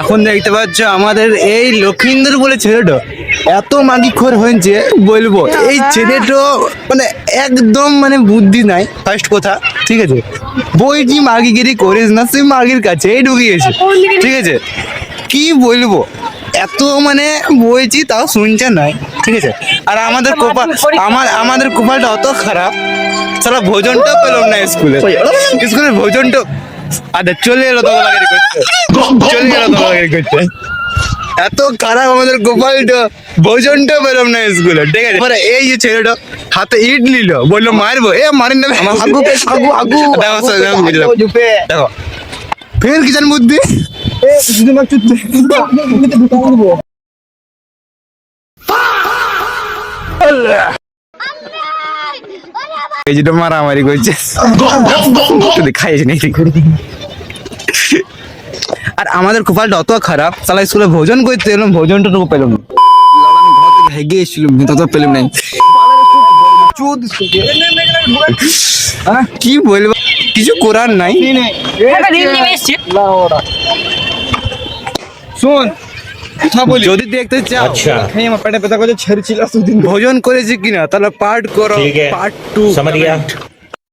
এখন দেখতে পাচ্ছ আমাদের এই লক্ষিন্দর বলে ছেলেটা এত মাগিখোর হয়েছে বলব। এই ছেলেটা মানে একদম মানে বুদ্ধি নাই। ফার্স্ট কথা, ঠিক আছে? বই কি মাগিগিরি করিস না তুই মাগির কাছে এই ঢুকিয়েছে। ঠিক আছে? কি বলব? এত মানে বইছি তাও শুনছে নাই। ঠিক আছে? আর আমাদের কোপাল, আমার, আমাদের কোপালটা অত খারাপ সারা ভোজনটা পেলাম না স্কুলে। স্কুলের ভোজনটা আচ্ছা চলে এলো তো লাগারি করতে। চলে গেল তো লাগারি করতে। এত খারাপ আমাদের গোপালটা। ভোজনটা পেলাম না স্কুলে ঠিক আছে? এবারে এই যে ছেলেটা হাতে ইট নিল বলল মারবো? এ মারেন না। আগু আগু আগু দেখো দেখো, ফের কিষান বুদ্ধি? এই যেটা মারামারি করছে। তুই খাইস নি। আর আমাদের কপালটা অত খারাপ তাহলে স্কুলে ভোজন করতে এলাম ভোজনটা টুকু পেলাম না। হেগে এসেছিলাম তত পেলাম নাই। হ্যাঁ, কি বলব কিছু করার নাই শোন भोजन कर पार्ट टू समझ